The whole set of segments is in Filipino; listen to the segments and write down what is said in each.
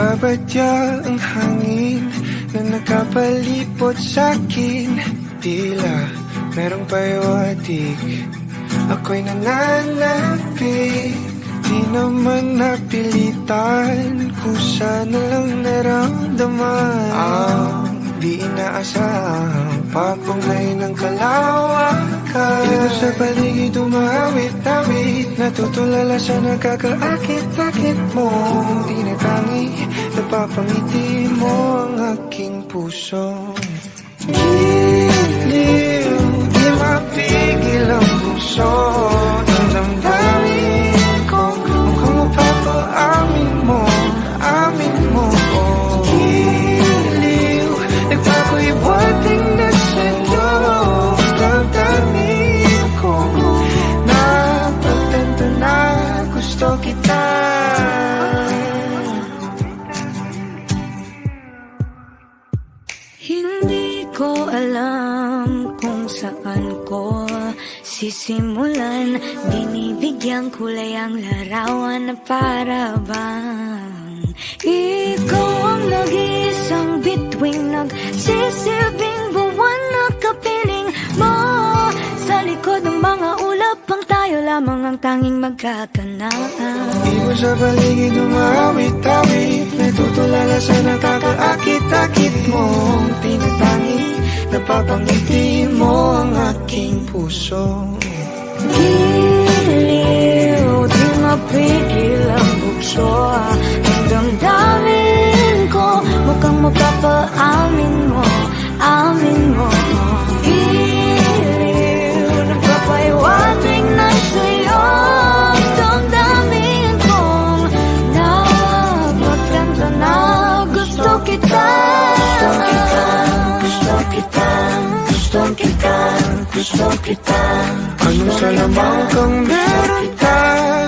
Nagbabadya ang hangin na nakapalipot sa'kin Tila merong payawatig Ako'y nananapig Di naman napilitan Kusa na lang naramdaman. Ang di inaasahang Papunglay ng kalawakan. Dito sa paligid umawit-awit Natutulala sa nakakaakit-akit mo. Di na tangi Napapangiti mo ang aking puso. Giliw Di mapigil ang puso sisimulan Binibigyan kulay ang larawan na para bang Ikaw ang nag-iisang bituing Nagsisilbing buwan na kapiling mo. Sa likod ng mga ulap ang tayo lamang ang tanging magkakanaan Di mo sa paligid umawit-awit Natutulala sa nakakaakit-akit mo Ang tinatangi Napapangiti mo ang aking puso Giliw, di mapigil ang bukso Ang damdamin ko, mukhang mapapaamin mo Amin mo gusto kita Anong salamang kang meron ka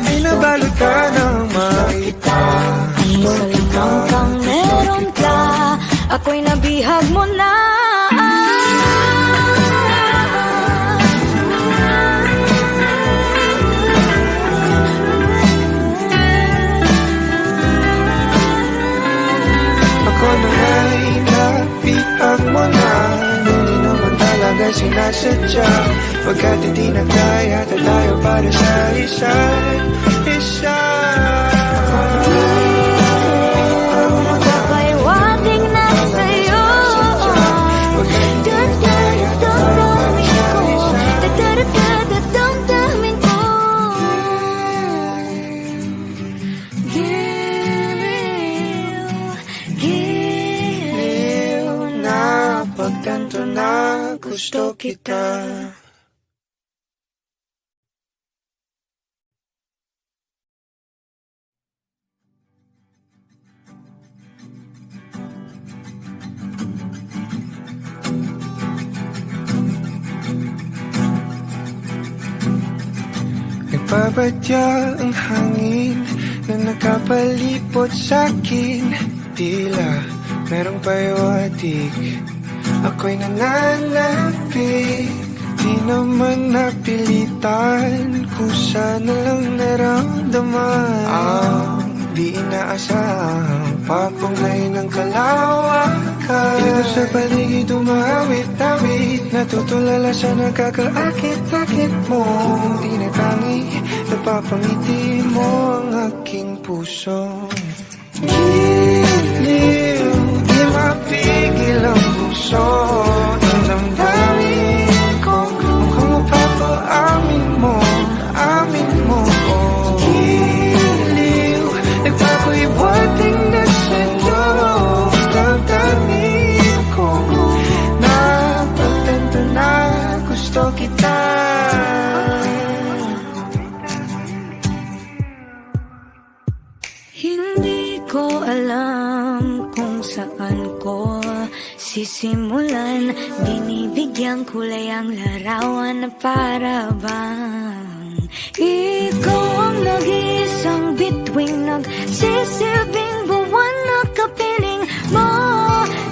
Binabalot ka ng makita Ano sa lamang kang meron ka. Ako'y nabihag mo na talaga sinasadya Pagkat hindi na kaya tayo para sa isa't isa kita. Nagbabadya ang hangin na nakapalipot sa'kin Tila merong payawatig Ako'y nananapig Di naman napilitan Kusa na lang naramdaman. Ang di inaasahang Papunglay ng kalawakan. Dito sa paligid umawit-awit Natutulala sa nakakaakit-akit mo. Di na tangi Napapangiti mo ang aking puso. Giliw Di mapigil ang puso Binibigyan kulay ang larawan na para bang Ikaw ang nag-iisang bituing Nagsisilbing buwan na kapiling mo.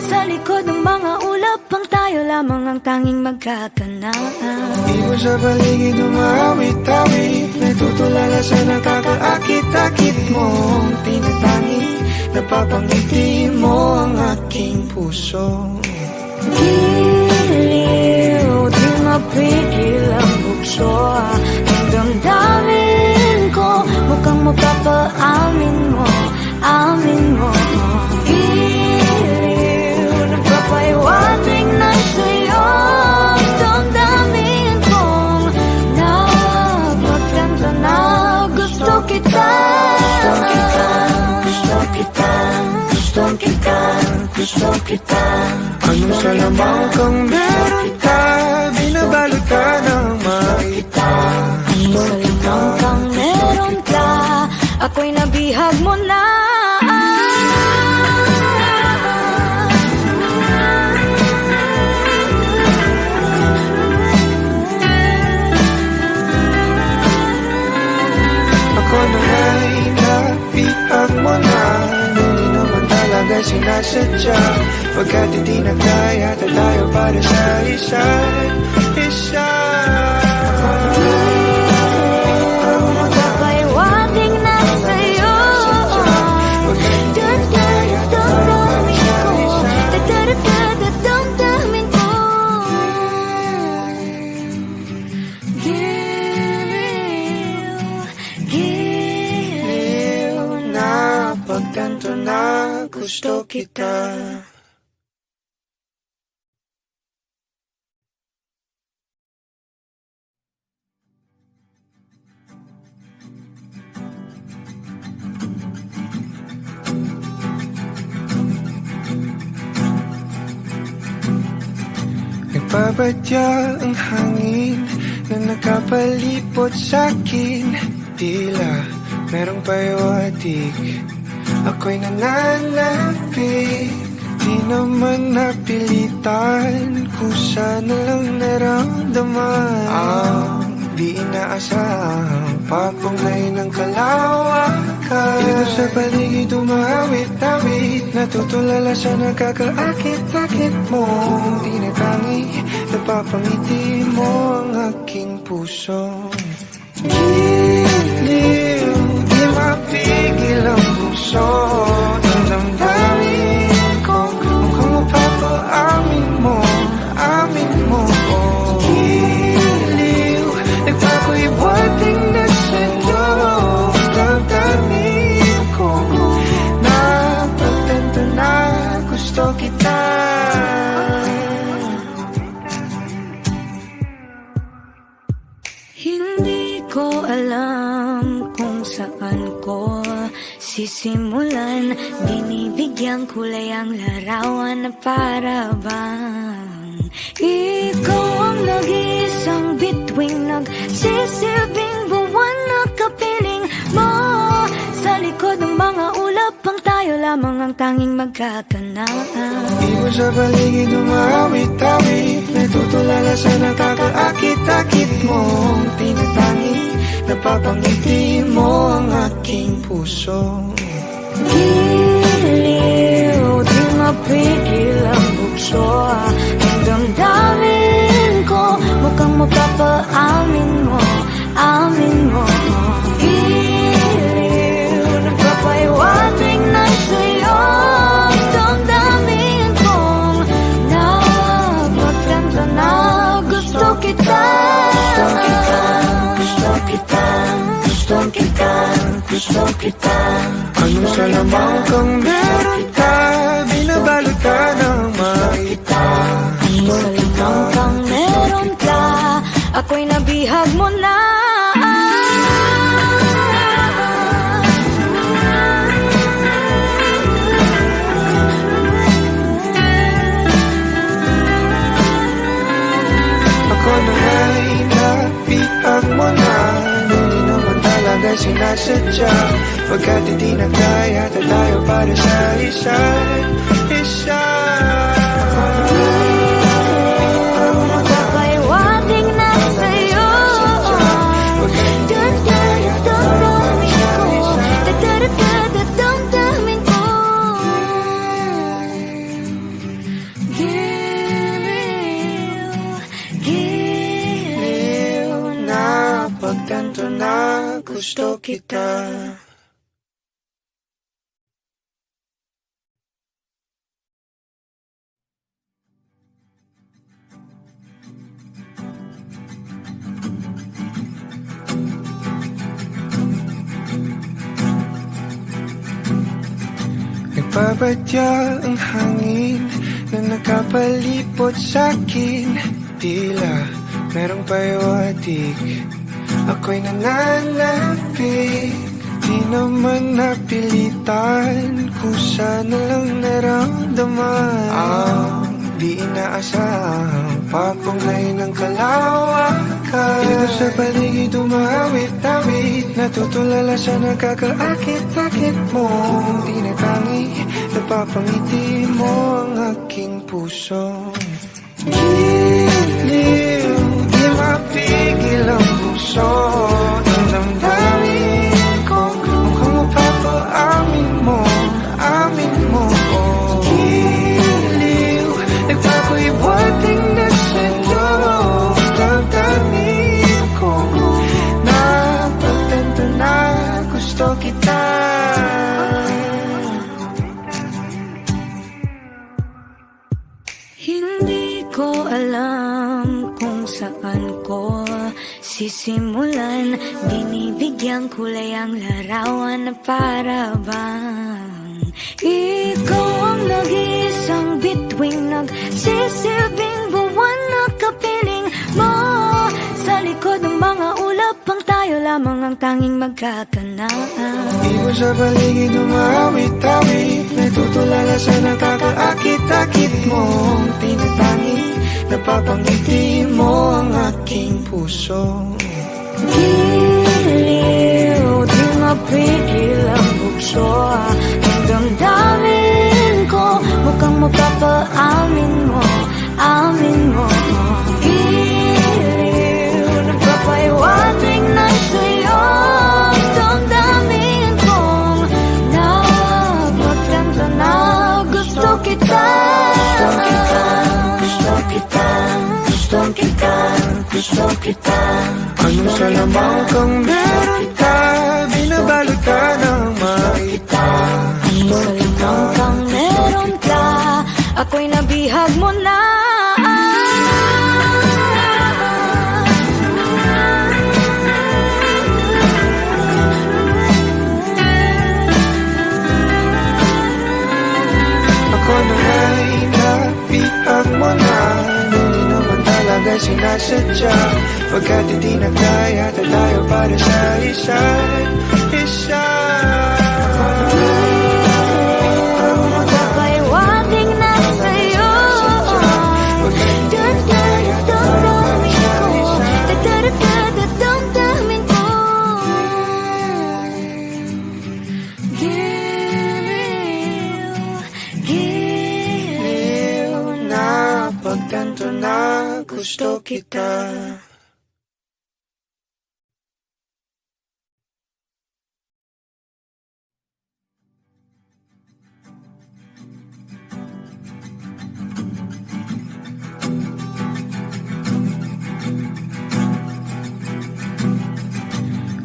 Sa likod ng mga ulap ang tayo lamang ang tanging magkakanaan. Di mo sa paligid umawit-awit Natutulala sa nakakaakit-akit mo Ang tinatangi Napapangiti mo ang aking puso. Di mapigil ang bukso Ang damdamin ko, mukhang mapapaamin mo Amin gusto kita Anong salamang kang meron ka Binabalot ka ng makita. Ano salamang kang meron ka Ako'y nabihag mo na talaga sinasadya Pagkat hindi na kaya tayo para sa isa pagkanto na gusto kita. Nagbabadya ang hangin na nakapalipot sa'kin Tila merong payawatig Ako'y nananapig Di naman napilitan Kusa na lang naramdaman. Ang di inaasahang Papangay ng kalawakan. Dito sa paligid umawit-awit Natutulala sa nakakaakit-akit mo. Di na tangi Napapangiti mo ang aking puso. Giliw Di mapigil ang puso sisimulan. Binibigyan kulay ang larawan para bang Ikaw ang nag-iisang bituing Nagsisilbing buwan na kapiling mo. Sa likod ng mga ulap ang tayo lamang ang tanging magkakanaan. Iwan sa paligid umawit-awit Natutulala sa nakakaakit-akit mo. Tinatangi, napapangiti mo ang aking puso. Giliw, di mapigil ang bukso Ang damdamin ko, mukhang mapapaamin mo Amin mo kita. Anong salamang kang meron ka? Binabalot ka ng makita Ano salamang kang meron ka? Ako'y nabihag mo na sinasadya Pagkat hindi na kaya tayo para sa isa't isa gusto kita. Nagpabadya ang hangin na nakapalipot sa akin Tila merong payawatig Ako'y nananapig Di naman napilitan Kusa na lang naramdaman. Ang di inaasahang Papunglay ng kalawakan. Dito sa paligid umawit-awit Natutulala sa nakakaakit-akit mo. Di na tangi Napapangiti mo ang aking puso. Giliw Di mapigil ang puso para bang Ikaw ang nag-iisang bituing Nagsisilbing buwan na kapiling mo. Sa likod ng mga ulap ang tayo lamang ang tanging magkakanaan Di mo sa paligid umawit-awit Natutulala sa nakakaakit-akit mo. Tinatangi, napapangiti mo ang aking puso. Giliw, mapigil ang bukso Ang damdamin ko, mukhang mapapaamin mo Amin mo Giliw, nagpapahiwatig na sa'yo Ang damdamin kong Napagkanta na gusto kita Gusto kita, gusto kita Gusto kita, gusto kita Anong sa lamang kang meron ka sinasadya Pagkat hindi na kaya tayo para sa isa gusto kita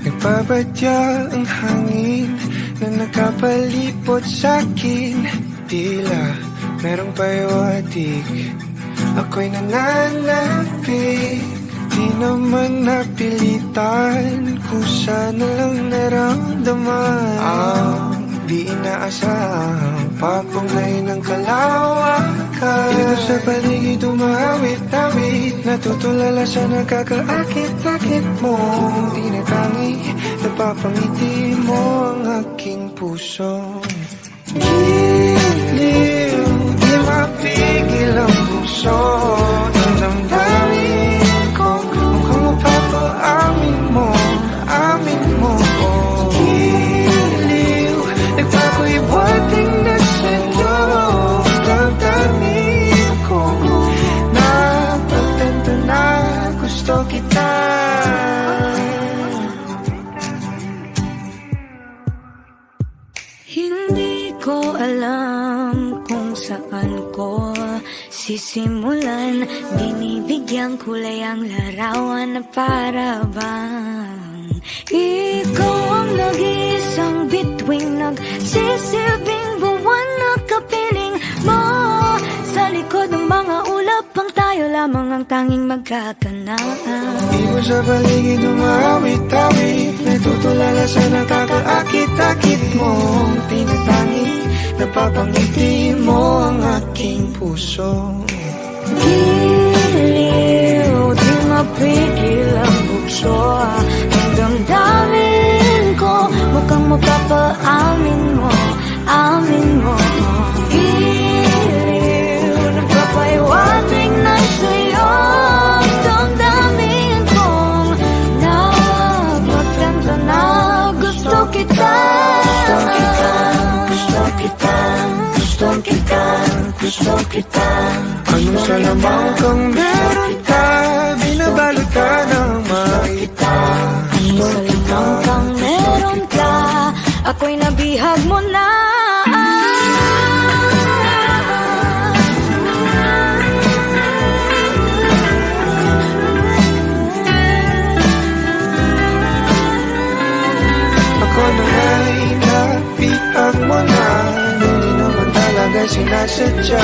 Nagbabadya ang hangin na nakapalipot sa'kin Tila merong payawatig Ako'y nananapig Di naman napilitan Kusa na lang naramdaman. Ang di inaasahang Papunglay ng kalawakan. Dito sa paligid umawit-awit Natutulala sa nakakaakit-akit mo. Di na tangi Napapangiti mo ang aking puso. Giliw Di mapigil ang puso Ang damdamin ko Mukhang mapapaamin mo Amin mo. Giliw Nagpapahiwating na sa'yo Ang damdamin ko. Napagtanto na gusto kita. Hindi ko alam kung saan ko sisimulan Binibigyan kulay ang larawan na para bang Ikaw ang nag-iisang bituing Nagsisilbing buwan na kapiling mo. Sa likod ng mga ulap ang tayo lamang ang tanging magkakanaan. Di mo sa paligid umawit-awit Natutulala sa nakakaakit-akit mo Tinatangi, Napapangiti mo ang aking puso. Giliw, di mapigil ang bukso Ang damdamin ko, mukhang mapapaamin mo gusto kita Anong salamang kang meron ka Binabalot ka ng makita Ano sa lamang kang meron ka. Ako'y nabihag mo na talaga sinasadya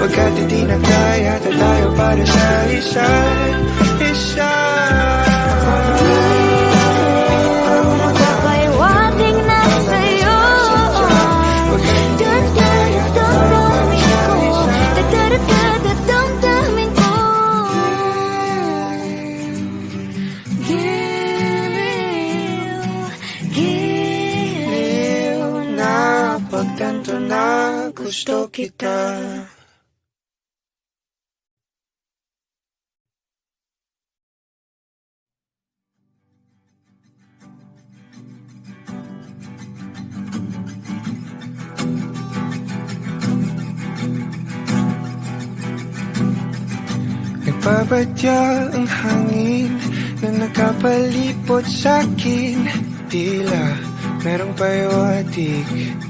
Pagkat hindi na kaya tayo para sa isa't isa gusto kita. Nagbabadya ang hangin na nakapalipot sa'kin. Tila merong payawatig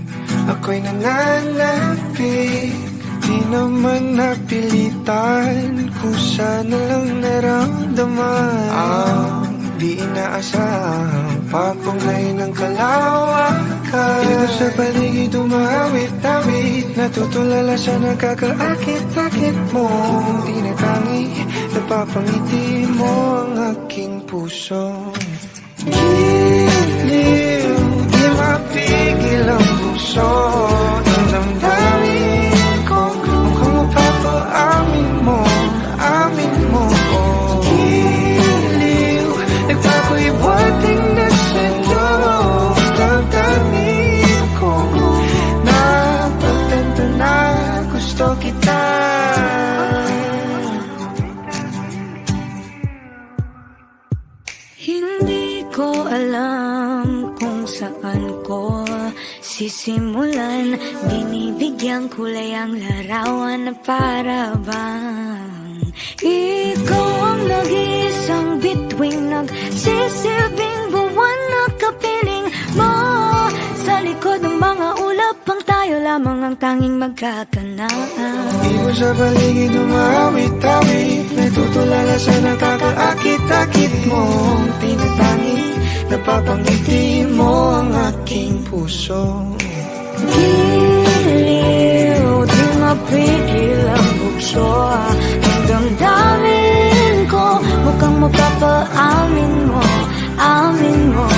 Ako'y nananapig Di naman napilitan Kusa na lang naramdaman. Ang di inaasahang Papunglay ng kalawakan. Dito sa paligid umawit-awit Natutulala sa nakakaakit-akit mo. Tinatangi, napapangiti mo ang aking puso. Giliw, sisimulan Binibigyan kulay ang larawan na para bang Ikaw ang nag-iisang bituing Nagsisilbing buwan na kapiling mo. Sa likod ng mga ulap ang tayo lamang ang tanging magkakanaan Iwan sa paligid umawit-awit Natutulala sa nakakaakit-akit mo. Tinatangi, napapangiti mo ang aking puso Giliw, di mapigil ang bukso Ang ko, mukhang mapapaamin mo Amin mo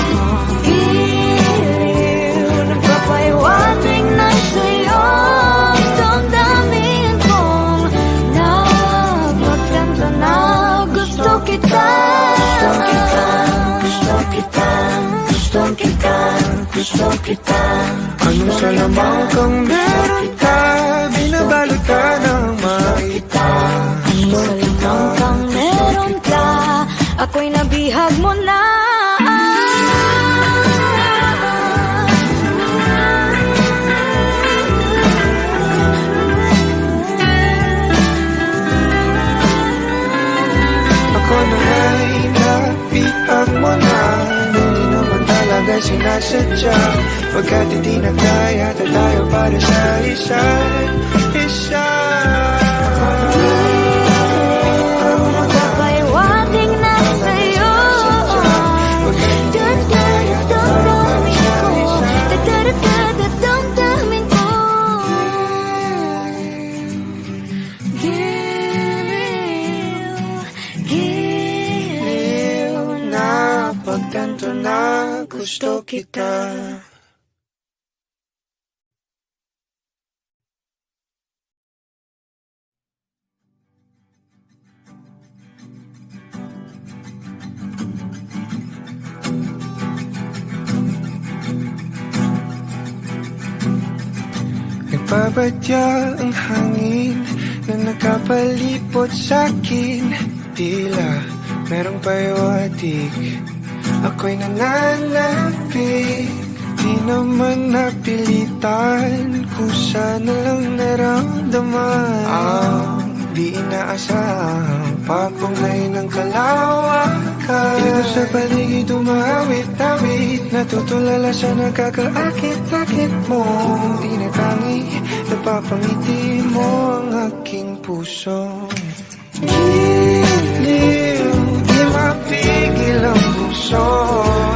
gusto kita Anong salamang kang meron ka Binabalot ka ng makita. Ano sa lamang kang meron ka Ako'y nabihag mo na sinasadya Pagkat hindi na kaya tayo para sa isa kita. Nagpapadya ang hangin na nakapalipot sa akin Tila merong payo adik Ako'y nananapit. Di naman napilitan Kung sana lang naramdaman. Ang ah, di inaasahang Pagpunay ng kalawakan. Dito sa paligid umawit-awit Natutulala siya nagkakaakit-akit mo. Kung di natangi Napapangiti mo ang aking puso. Giliw Di mapigil ang shore